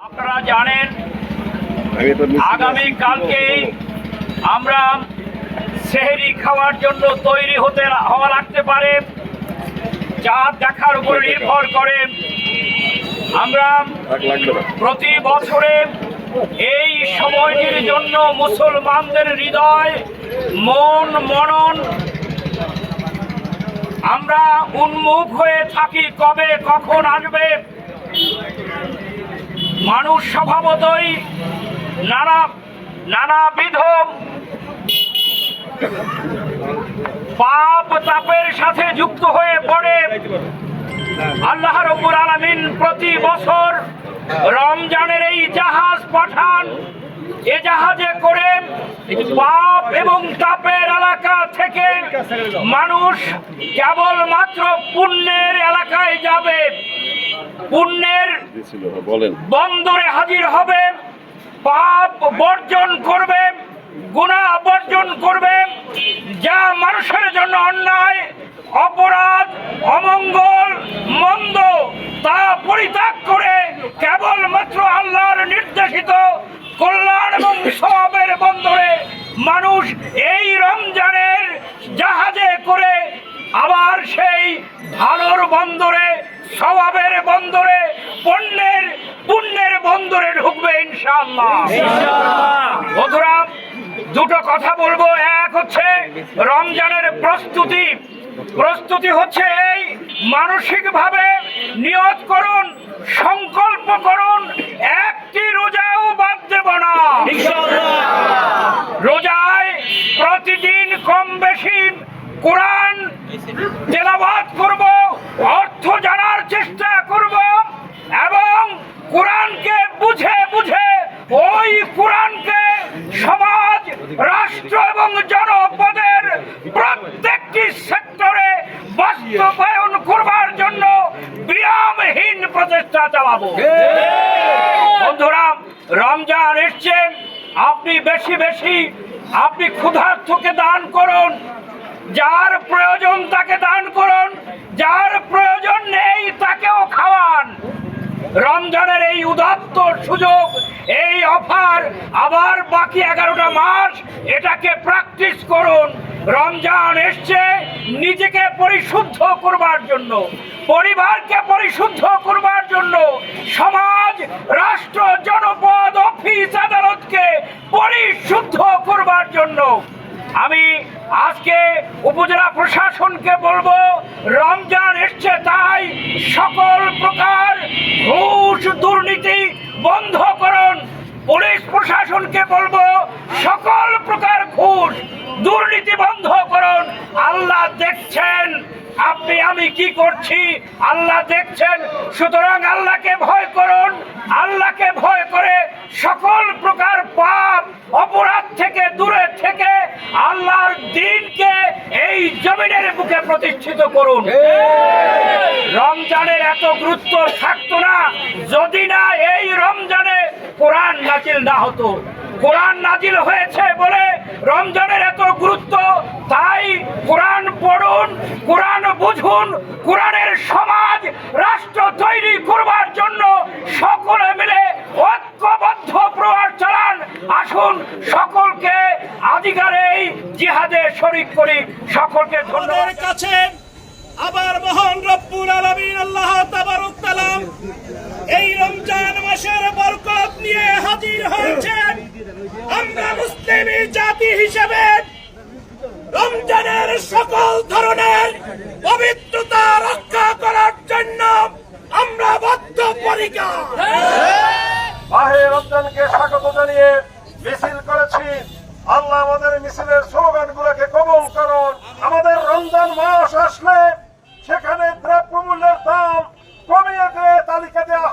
আপনারা জানেন আমি তো আগামী কালকেই আমরা সেহেরি খাওয়ার জন্য তৈরি হতে হওয়া লাগতে পারে। যা দেখার উপর নির্ভর করে। আমরা প্রতি বছরে এই সময়টির জন্য মুসলমানদের হৃদয় মন মনন আমরা উন্মুখ হয়ে থাকি কবে, কখন আসবে? মানুষ স্বভাবতই নানা নানাবিধ পাপ তাপের সাথে যুক্ত হয়ে পড়ে। আল্লাহ রব্বুল আলামিন প্রতি বছর রমজানের এই জাহাজ পাঠান। এ জাহাজে করে পাপ এবং তাপের এলাকা থেকে মানুষ কেবলমাত্র পুণ্যের এলাকায় যাবে। পুণ্যের বন্দরে হাজির হবে, পাপ বর্জন করবে, গুণা বর্জন করবে, যা মানুষের জন্য অন্যায়, অপরাধ, অমঙ্গল, মন্দ, তা পরিত্যাগ করে কেবলমাত্র সেই ভালোর বন্দরে স্বভাবের বন্দরে পণ্যের পুণ্যের বন্দরে ঢুকবে ইনশাআল্লাহ। বন্ধুরা দুটো কথা বলব। এক হচ্ছে রমজানের প্রস্তুতি। প্রস্তুতি হচ্ছে এই মানসিকভাবে নিয়ত করুন সংকল্প করুন কোরআন তেলাবাদ করব, অর্থ জানার চেষ্টা করব এবং কোরআনকে বুঝে বুঝে ওই কোরআনকে সমাজ, রাষ্ট্র এবং জনপদের প্রত্যেকটি সেক্টরে বাস্তবায়ন করবার জন্য বিরামহীন প্রচেষ্টা চালাবো। বন্ধুরা, রমজান এসছেন আপনি বেশি বেশি আপনি ক্ষুধার্থকে দান করুন যার প্রয়োজন তাকে দান করুন, যার প্রয়োজন নেই তাকেও খাওয়ান। রমজানের এই উদাত্ত সুযোগ, এই অফার আবার বাকি এগারোটা মাস এটাকে প্র্যাকটিস করুন। রমজান এসছে নিজেকে পরিশুদ্ধ করবার জন্য, পরিবারকে পরিশুদ্ধ করবার জন্য, সমাজ, রাষ্ট্র, জনপদ, অফিস, আদালতকে পরিশুদ্ধ করবার জন্য। আমি আজকে উপজেলা প্রশাসনকে বলব, রমজান এসছে তাই সকল প্রকার ঘুষ দুর্নীতি বন্ধ করুন। পুলিশ প্রশাসনকে বলব, সকল প্রকার ঘুষ দুর্নীতি বন্ধ করুন। আল্লাহ দেখছেন, আপনি, আমি কি করছি? আল্লাহ দেখছেন, সুতরাং আল্লাহকে ভয় করুন। আল্লাহকে ভয় করে সকল প্রকার পাপ, অপরাধ থেকে দূরে থেকে আল্লাহর দিনকে এই জমিনের বুকে প্রতিষ্ঠিত করুন। রমজানের এত গুরুত্ব থাকতো না, যদি না এই রমজানে কোরআন নাজিল না হতো। কোরআন নাজিল হয়েছে বলে রমজানের এত গুরুত্ব, তাই কোরআন পড়ুন, কোরআন বুঝুন, কোরআনের সমাজ রাষ্ট্র তৈরি করবার জন্য সকলে মিলে ঐক্যবদ্ধ প্রয়াস চালান আসুন সকলকে আধিকার এই জিহাদে শরিক করি সকলকে ধন্যবাদ। কাছে আবার মহান রব্বুল আলামিন আল্লাহ তাবারক তাআলা এই রমজান মাসের বরকত নিয়ে হাজির হয়েছেন। আমরা মুসলিম জাতি হিসেবে রমজানের সকল ধরনের পবিত্রতা রক্ষা করার জন্য আমরা বদ্ধপরিকর। রমজানকে স্বাগত জানিয়ে মিছিল করেছি। আল্লাহ আমাদের মিছিলের স্লোগান গুলাকে কবল করুন। আমাদের রমজান মাস আসলে সেখানে দ্রব্যমূল্যের দাম কমিয়ে দেয় তালিকা দেওয়া